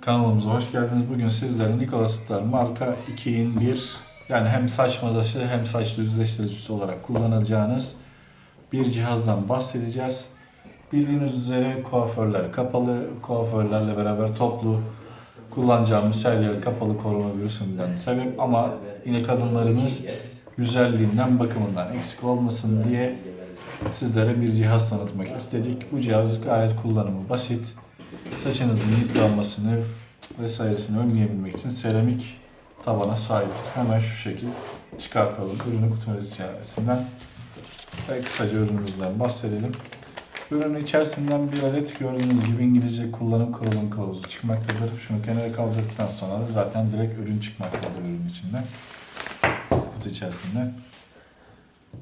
Kanalımıza hoş geldiniz. Bugün sizlere Nikola Star marka 2 in 1 yani hem saç mazası hem saç düzleştiricisi olarak kullanacağınız bir cihazdan bahsedeceğiz. Bildiğiniz üzere kuaförler kapalı, kuaförlerle beraber toplu kullanacağımız yer kapalı koronavirüsünden sebep ama yine kadınlarımız güzelliğinden, bakımından eksik olmasın diye sizlere bir cihaz tanıtmak istedik. Bu cihaz gayet kullanımı basit. Saçınızın yıpranmasını vesairesini önleyebilmek için seramik tabana sahip. Hemen şu şekil çıkartalım. Ürünü kutumuz içerisinden ve kısaca ürünümüzden bahsedelim. Ürünün içerisinden bir adet gördüğünüz gibi İngilizce kullanım kurulum kılavuzu çıkmaktadır. Şunu kenara kaldırdıktan sonra da zaten direkt ürün çıkmaktadır ürün içinden. Kutu içerisinden.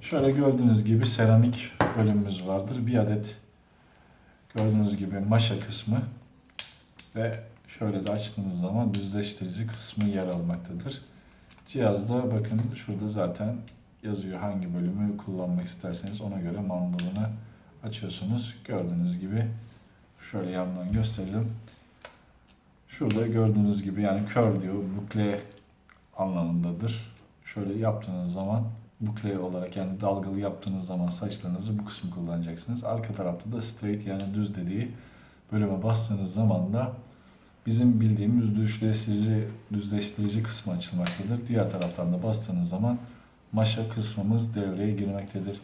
Şöyle gördüğünüz gibi seramik bölümümüz vardır. Bir adet gördüğünüz gibi maşa kısmı ve şöyle de açtığınız zaman düzleştirici kısmı yer almaktadır. Cihazda bakın şurada zaten yazıyor hangi bölümü kullanmak isterseniz ona göre mandalını açıyorsunuz. Gördüğünüz gibi şöyle yandan gösterelim. Şurada gördüğünüz gibi yani curl diyor bukle anlamındadır. Şöyle yaptığınız zaman bukle olarak yani dalgalı yaptığınız zaman saçlarınızı bu kısmı kullanacaksınız. Arka tarafta da straight yani düz dediği bölüme bastığınız zaman da bizim bildiğimiz düzleştirici, düzleştirici kısmı açılmaktadır. Diğer taraftan da bastığınız zaman maşa kısmımız devreye girmektedir.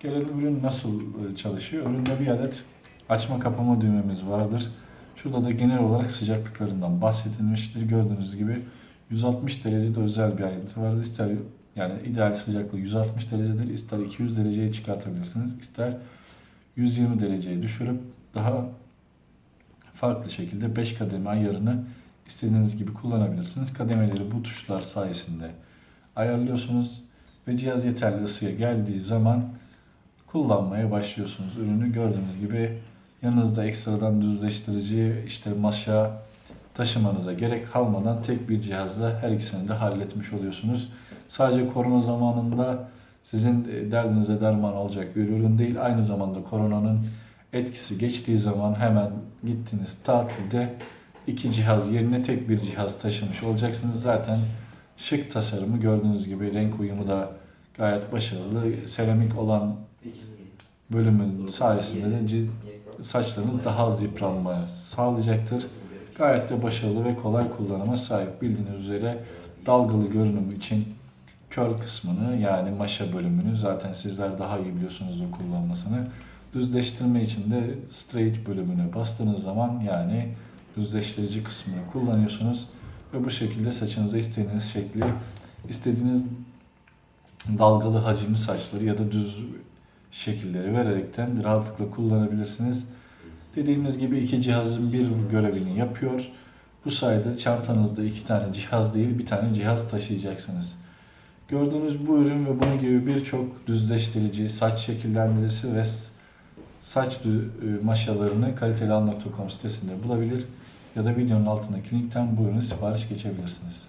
Gelelim ürün nasıl e, çalışıyor? Üründe bir adet açma kapama düğmemiz vardır. Şurada da genel olarak sıcaklıklarından bahsedilmiştir. Gördüğünüz gibi 160 derecede özel bir ayrıntı vardır. İster yani ideal sıcaklığı 160 derecedir. İster 200 dereceye çıkartabilirsiniz. İster 120 dereceye düşürüp daha farklı şekilde 5 kademe ayarını istediğiniz gibi kullanabilirsiniz. Kademeleri bu tuşlar sayesinde ayarlıyorsunuz ve cihaz yeterli ısıya geldiği zaman kullanmaya başlıyorsunuz. Ürünü gördüğünüz gibi yanınızda ekstradan düzleştirici işte maşa taşımanıza gerek kalmadan tek bir cihazla her ikisini de halletmiş oluyorsunuz. Sadece korona zamanında sizin e, derdinize derman olacak bir ürün değil. Aynı zamanda koronanın etkisi geçtiği zaman hemen gittiniz tatilde iki cihaz yerine tek bir cihaz taşımış olacaksınız. Zaten şık tasarımı gördüğünüz gibi renk uyumu da gayet başarılı. Seramik olan bölümün sayesinde de saçlarınız daha az yıpranma sağlayacaktır. Gayet de başarılı ve kolay kullanıma sahip. Bildiğiniz üzere dalgalı görünüm için kör kısmını yani maşa bölümünü zaten sizler daha iyi biliyorsunuzdur kullanmasını. Düzleştirme için de straight bölümüne bastığınız zaman yani düzleştirici kısmını kullanıyorsunuz ve bu şekilde saçınıza istediğiniz şekli, istediğiniz dalgalı hacimli saçları ya da düz şekilleri vererekten rahatlıkla kullanabilirsiniz. Dediğimiz gibi iki cihazın bir görevini yapıyor. Bu sayede çantanızda iki tane cihaz değil bir tane cihaz taşıyacaksınız. Gördüğünüz bu ürün ve bunun gibi birçok düzleştirici, saç şekillendiricisi ve saç e, maşalarını kalitelial.com sitesinde bulabilir ya da videonun altındaki linkten bu ürünü sipariş geçebilirsiniz.